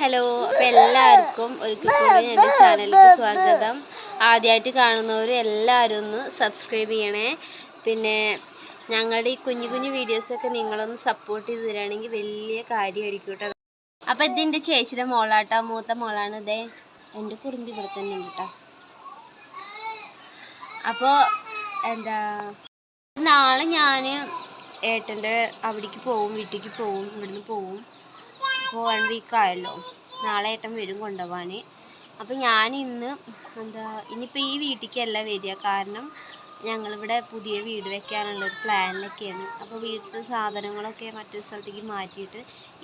Hello അപ്പോൾ എല്ലാവർക്കും ഒരിക്കൽ കൂടി എന്റെ ചാനലിലേക്ക് സ്വാഗതം. ആദ്യമായിട്ട് കാണുന്നവർ എല്ലാവരും ഒന്ന് സബ്സ്ക്രൈബ് ചെയ്യണേ. പിന്നെ ഞങ്ങളുടെ ഈ കുഞ്ഞു കുഞ്ഞു വീഡിയോസൊക്കെ നിങ്ങളൊന്ന് സപ്പോർട്ട് ചെയ്ത് തരികയാണെങ്കിൽ വലിയ കാര്യമായിരിക്കും കേട്ടോ. അപ്പോൾ ഇതിന്റെ ചേച്ചിയുടെ മോളാട്ടോ മൂത്ത മോളാണ് ഇതേ. എന്റെ കുറുമ്പ് ഇവിടെ തന്നെ ഉണ്ട് കേട്ടോ അപ്പോൾ എന്താ നാളെ ഞാൻ ഏട്ടന്റെ അവിടേക്ക് പോവും വീട്ടിലേക്ക് പോവും ഇവിടുന്ന് പോവും. അപ്പോൾ വൺ വീക്ക് ആയല്ലോ. നാളെ ഏട്ടൻ വരും കൊണ്ടുപോകാൻ അപ്പോൾ ഞാൻ ഇന്ന് എന്താ ഇനിയിപ്പോൾ ഈ വീട്ടിലേക്കല്ല വരിക. കാരണം ഞങ്ങളിവിടെ പുതിയ വീട് വെക്കാനുള്ള ഒരു പ്ലാനിലൊക്കെയാണ് അപ്പോൾ വീട്ടിലെ സാധനങ്ങളൊക്കെ മറ്റൊരു സ്ഥലത്തേക്ക് മാറ്റിയിട്ട്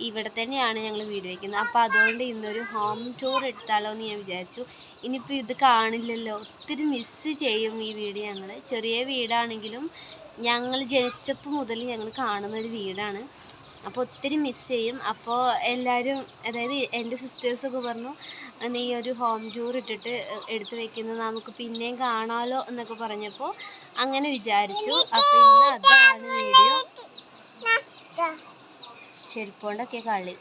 ഇവിടെ തന്നെയാണ് ഞങ്ങൾ വീട് വെക്കുന്നത്. അപ്പോൾ അതുകൊണ്ട് ഇന്നൊരു ഹോം ടൂർ എടുത്താലോ എന്ന് ഞാൻ വിചാരിച്ചു. ഇനിയിപ്പോൾ ഇത് കാണില്ലല്ലോ. ഒത്തിരി മിസ്സ് ചെയ്യും ഈ വീട് ഞങ്ങൾ ചെറിയ വീടാണെങ്കിലും ഞങ്ങൾ ജനിച്ചപ്പോൾ മുതൽ ഞങ്ങൾ കാണുന്ന ഒരു വീടാണ്. അപ്പോൾ ഒത്തിരി മിസ് ചെയ്യും. അപ്പോൾ എല്ലാവരും അതായത് എന്റെ സിസ്റ്റേഴ്സൊക്കെ പറഞ്ഞു നീ ഒരു ഹോം ടൂർ ഇട്ടിട്ട് എടുത്തു വെക്കുന്നത് നമുക്ക് പിന്നെയും കാണാമല്ലോ എന്നൊക്കെ പറഞ്ഞപ്പോൾ അങ്ങനെ വിചാരിച്ചു. അപ്പോൾ ഇന്ന് അതാണ് വീഡിയോ ചെരുപ്പോണ്ടൊക്കെ കളി.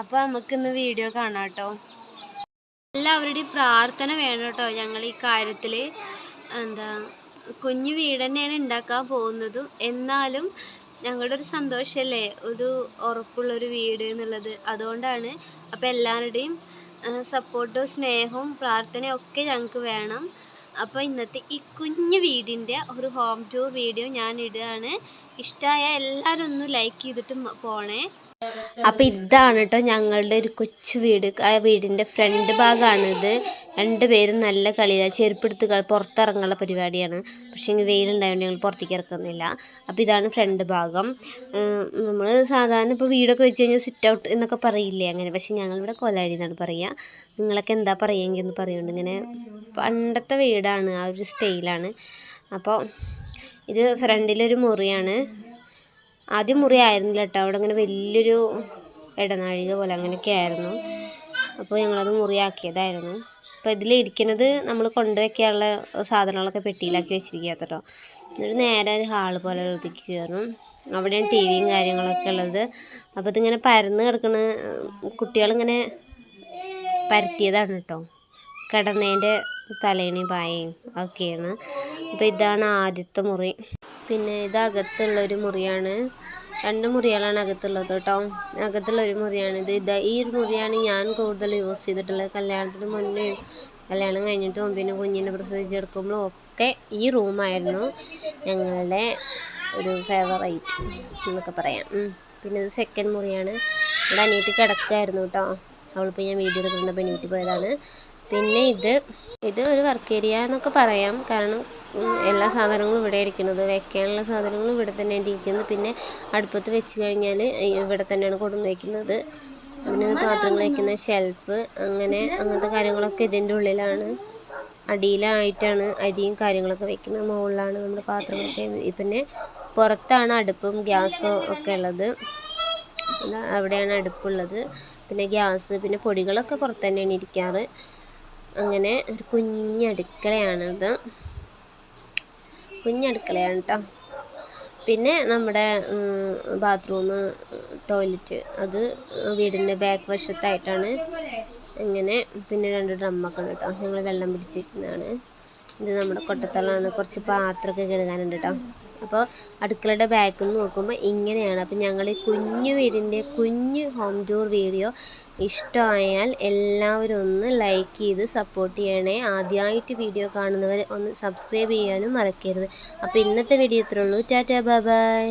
അപ്പോൾ നമുക്കിന്ന് വീഡിയോ കാണാം കേട്ടോ എല്ലാവരുടെയും പ്രാർത്ഥന വേണം കേട്ടോ. ഞങ്ങൾ ഈ കാര്യത്തിൽ എന്താ കുഞ്ഞു വീട് തന്നെയാണ് ഉണ്ടാക്കാൻ പോകുന്നതും. എന്നാലും ഞങ്ങളുടെ ഒരു സന്തോഷമല്ലേ ഒരു ഉറപ്പുള്ള ഒരു വീട് എന്നുള്ളത്. അതുകൊണ്ടാണ് അപ്പോൾ എല്ലാവരുടെയും സപ്പോർട്ടും സ്നേഹവും പ്രാർത്ഥനയും ഒക്കെ ഞങ്ങൾക്ക് വേണം. അപ്പോൾ ഇന്നത്തെ ഈ കുഞ്ഞു വീടിന്റെ ഒരു ഹോം ടൂർ വീഡിയോ ഞാൻ ഇടുകയാണ് ഇഷ്ടമായ എല്ലാവരും ഒന്ന് ലൈക്ക് ചെയ്തിട്ട് പോണേ. അപ്പോൾ ഇതാണ് കേട്ടോ ഞങ്ങളുടെ ഒരു കൊച്ചു വീട്. ആ വീടിന്റെ ഫ്രണ്ട് ഭാഗമാണിത് രണ്ടുപേരും നല്ല കളിയാണ് ചെരുപ്പെടുത്ത് പുറത്തിറങ്ങാനുള്ള പരിപാടിയാണ്. പക്ഷേ ഇങ്ങനെ വെയിലുണ്ടായതുകൊണ്ട് ഞങ്ങൾ പുറത്തേക്ക് ഇറക്കുന്നില്ല. അപ്പോൾ ഇതാണ് ഫ്രണ്ട് ഭാഗം. നമ്മൾ സാധാരണ ഇപ്പോൾ വീടൊക്കെ വെച്ച് കഴിഞ്ഞാൽ സിറ്റ് ഔട്ട് എന്നൊക്കെ പറയില്ലേ അങ്ങനെ. പക്ഷേ ഞങ്ങളിവിടെ കൊലാഴി എന്നാണ് പറയുക നിങ്ങളൊക്കെ എന്താ പറയുമെങ്കിൽ ഒന്ന് പറയുന്നുണ്ട് ഇങ്ങനെ പണ്ടത്തെ വീടാണ്. ആ ഒരു സ്റ്റൈലാണ് അപ്പോൾ ഇത് ഫ്രണ്ടിലൊരു മുറിയാണ്. ആദ്യം മുറി ആയിരുന്നില്ല കേട്ടോ അവിടെ അങ്ങനെ വലിയൊരു ഇടനാഴിക പോലെ അങ്ങനെയൊക്കെ ആയിരുന്നു. അപ്പോൾ ഞങ്ങളത് മുറിയാക്കിയതായിരുന്നു. അപ്പോൾ ഇതിൽ ഇരിക്കുന്നത് നമ്മൾ കൊണ്ടുവയ്ക്കാനുള്ള സാധനങ്ങളൊക്കെ പെട്ടിയിലാക്കി വെച്ചിരിക്കുക കേട്ടോ എന്നിട്ട് നേരെ ഒരു ഹാൾ പോലെ ഒതുക്കിയായിരുന്നു അവിടെയാണ് ടി വിയും കാര്യങ്ങളൊക്കെ ഉള്ളത്. അപ്പോൾ ഇതിങ്ങനെ പരന്ന് കിടക്കണ കുട്ടികളിങ്ങനെ പരത്തിയതാണ് കേട്ടോ. കിടന്നതിന്റെ തലേണയും പായയും ഒക്കെയാണ്. അപ്പോൾ ഇതാണ് ആദ്യത്തെ മുറി. പിന്നെ ഇത് അകത്തുള്ളൊരു മുറിയാണ്. രണ്ട് മുറികളാണ് അകത്തുള്ളത് കേട്ടോ. അകത്തുള്ള ഒരു മുറിയാണ് ഇത്. ഇത് ഈ ഒരു മുറിയാണ് ഞാൻ കൂടുതൽ യൂസ് ചെയ്തിട്ടുള്ളത്. കല്യാണത്തിന് മുന്നേ കല്യാണം കഴിഞ്ഞിട്ടും പിന്നെ കുഞ്ഞിനെ പ്രസവിച്ചെടുക്കുമ്പോഴും ഒക്കെ ഈ റൂമായിരുന്നു ഞങ്ങളുടെ ഒരു ഫേവറേറ്റ് എന്നൊക്കെ പറയാം. പിന്നെ ഇത് സെക്കൻഡ് മുറിയാണ്. ഇവിടെ അനിയത്തി കിടക്കുമായിരുന്നു കേട്ടോ. അവളിപ്പോൾ ഞാൻ വീഡിയോ എടുക്കുന്നുണ്ടപ്പോൾ എണീറ്റ് പോയതാണ്. പിന്നെ ഇത് ഇത് ഒരു വർക്ക് ഏരിയ എന്നൊക്കെ പറയാം. കാരണം എല്ലാ സാധനങ്ങളും ഇവിടെ ഇരിക്കുന്നത്. വെക്കാനുള്ള സാധനങ്ങളും ഇവിടെ തന്നെ ഇരിക്കുന്നത് പിന്നെ അടുപ്പത്ത് വെച്ച് കഴിഞ്ഞാൽ ഇവിടെ തന്നെയാണ് കൊണ്ടുവന്ന് വയ്ക്കുന്നത് പിന്നെ പാത്രങ്ങൾ വയ്ക്കുന്ന ഷെൽഫ് അങ്ങനെ അങ്ങനത്തെ കാര്യങ്ങളൊക്കെ ഇതിന്റെ ഉള്ളിലാണ്. അടിയിലായിട്ടാണ് അരിയും കാര്യങ്ങളൊക്കെ വെക്കുന്നത്. മുകളിലാണ് നമ്മുടെ പാത്രങ്ങളൊക്കെ. പിന്നെ പുറത്താണ് അടുപ്പും ഗ്യാസും ഒക്കെ ഉള്ളത്. അവിടെയാണ് അടുപ്പുള്ളത്. പിന്നെ ഗ്യാസ് പിന്നെ പൊടികളൊക്കെ പുറത്ത് തന്നെയാണ് ഇരിക്കാറ്. അങ്ങനെ ഒരു കുഞ്ഞടുക്കളയാണിത് കുഞ്ഞടുക്കളയാണ് കേട്ടോ പിന്നെ നമ്മുടെ ബാത്റൂം ടോയ്ലറ്റ് അത് വീടിന്റെ ബാക്ക് വശത്തായിട്ടാണ്. ഇങ്ങനെ പിന്നെ രണ്ട് ഡ്രമ്മൊക്കെ ഉണ്ട് കേട്ടോ ഞങ്ങൾ വെള്ളം പിടിച്ച് വെക്കുന്നതാണ് ഇത് നമ്മുടെ കൊട്ടത്തളമാണ് കുറച്ച് പാത്രമൊക്കെ കഴുകാനുണ്ട് കേട്ടോ അപ്പോൾ അടുക്കളയുടെ ബാക്ക് നോക്കുമ്പോൾ ഇങ്ങനെയാണ്. അപ്പോൾ ഞങ്ങൾ ഈ കുഞ്ഞു വീടിന്റെ കുഞ്ഞു ഹോം ടൂർ വീഡിയോ ഇഷ്ടമായാൽ എല്ലാവരും ഒന്ന് ലൈക്ക് ചെയ്ത് സപ്പോർട്ട് ചെയ്യണേ. ആദ്യമായിട്ട് വീഡിയോ കാണുന്നവർ ഒന്ന് സബ്സ്ക്രൈബ് ചെയ്യാനും മറക്കരുത്. അപ്പോൾ ഇന്നത്തെ വീഡിയോ ഇത്രയുള്ളൂ ടാറ്റാ ബൈ